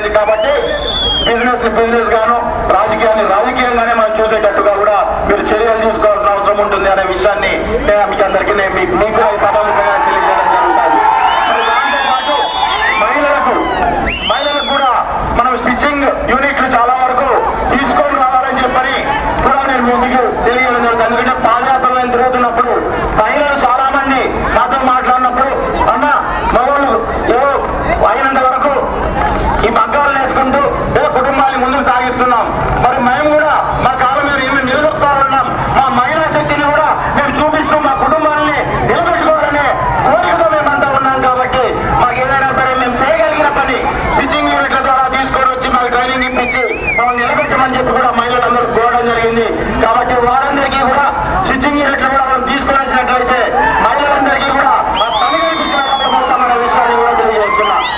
తయారైంది కాబట్టి business business గాను రాజకీయాన్ని రాజకీయంగానే మనం చూసేటట్టుగా కూడా మీరు చర్యలు తీసుకోవాల్సిన అవసరం ఉంటుంది అనే విషయాన్ని నేను మీకు అందరికీ మీకు নাম